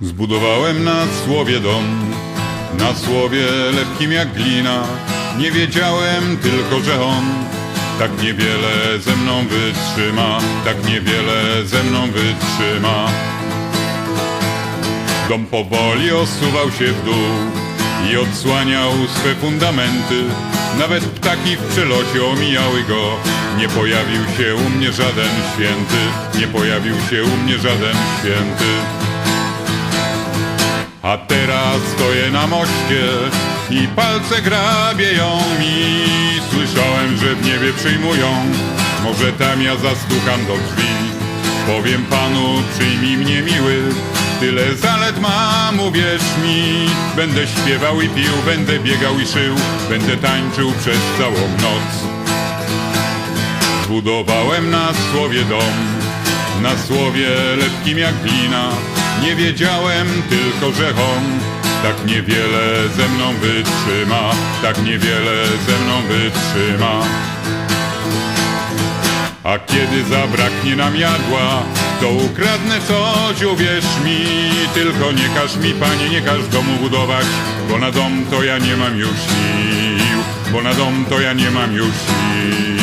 Zbudowałem na słowie dom, na słowie lepkim jak glina. Nie wiedziałem tylko, że on tak niewiele ze mną wytrzyma, tak niewiele ze mną wytrzyma. Dom powoli osuwał się w dół i odsłaniał swe fundamenty. Nawet ptaki w przelocie omijały go. Nie pojawił się u mnie żaden święty, nie pojawił się u mnie żaden święty. A teraz stoję na moście i palce grabieją mi. Słyszałem, że w niebie przyjmują, może tam ja zastukam do drzwi. Powiem panu, przyjmij mnie miły, tyle zalet mam, uwierz mi. Będę śpiewał i pił, będę biegał i szył, będę tańczył przez całą noc. Zbudowałem na słowie dom, na słowie lepkim jak glina. Nie wiedziałem tylko, że on tak niewiele ze mną wytrzyma, tak niewiele ze mną wytrzyma. A kiedy zabraknie nam jadła, to ukradnę coś, uwierz mi. Tylko nie każ mi, panie, nie każ domu budować, bo na dom to ja nie mam już sił, bo na dom to ja nie mam już sił.